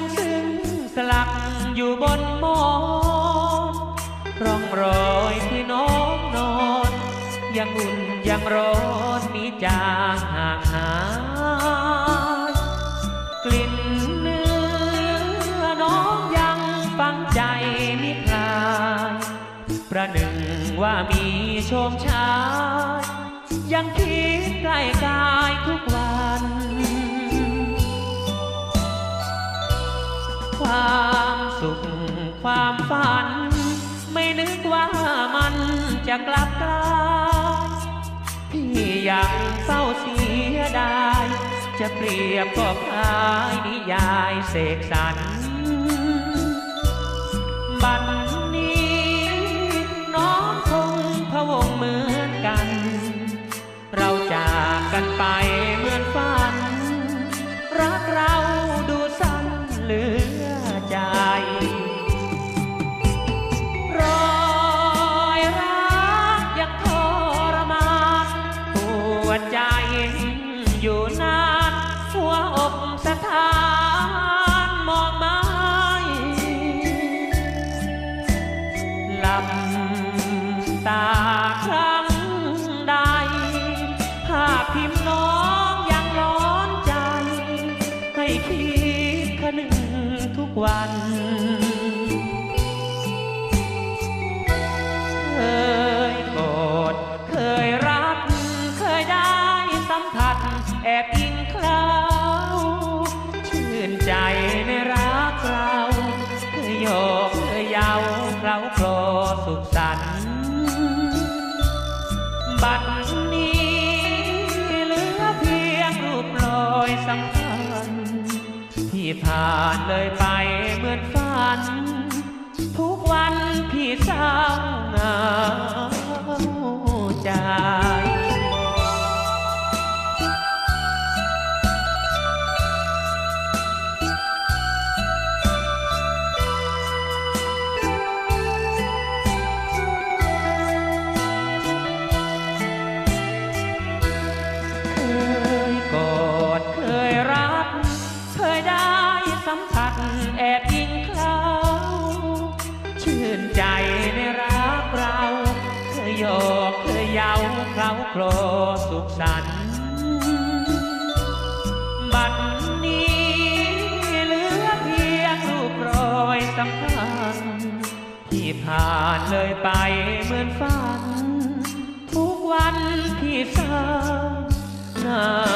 งถึงสลักอยู่บนหมอนร่องรอยที่น้องนอน ยังอุ่นยังร้อนมีจางห่างหายกลิ่นเนื้อน้องยังฝังใจมิคลายประหนึ่งว่ามีโชมชายยังคิดใกล้กายทุกวัน ฝัน ไม่นึกว่ามันจะกลับกลายพี่ยังเศร้าเสียดาย จะเปรียบก็คล้ายนิยายเสกสรรบัดนี้น้องคงพะวงเหมือนกัน เราจากกันไปเหมือนฝัน วัน เคยโกรธเคยรัก เคยได้สัมผัส แอบอิงเคล้าชื่นใจในรักเราเคยโยกเคยเยาเคล้าโคลอสุขสันต์บัดนี้เหลือเพียงรูปลอยสังพันที่ผ่านเลย ใจเคยกอดเคยรัก เคยได้สัมผัสแอบ เคยยาเคล้าโคลสุขสันต์บัดนี้เหลือเพียงรูปรอยสำคัญที่ผ่านเลยไปเหมือนฝัน ทุกวันที่เศร้าเหงา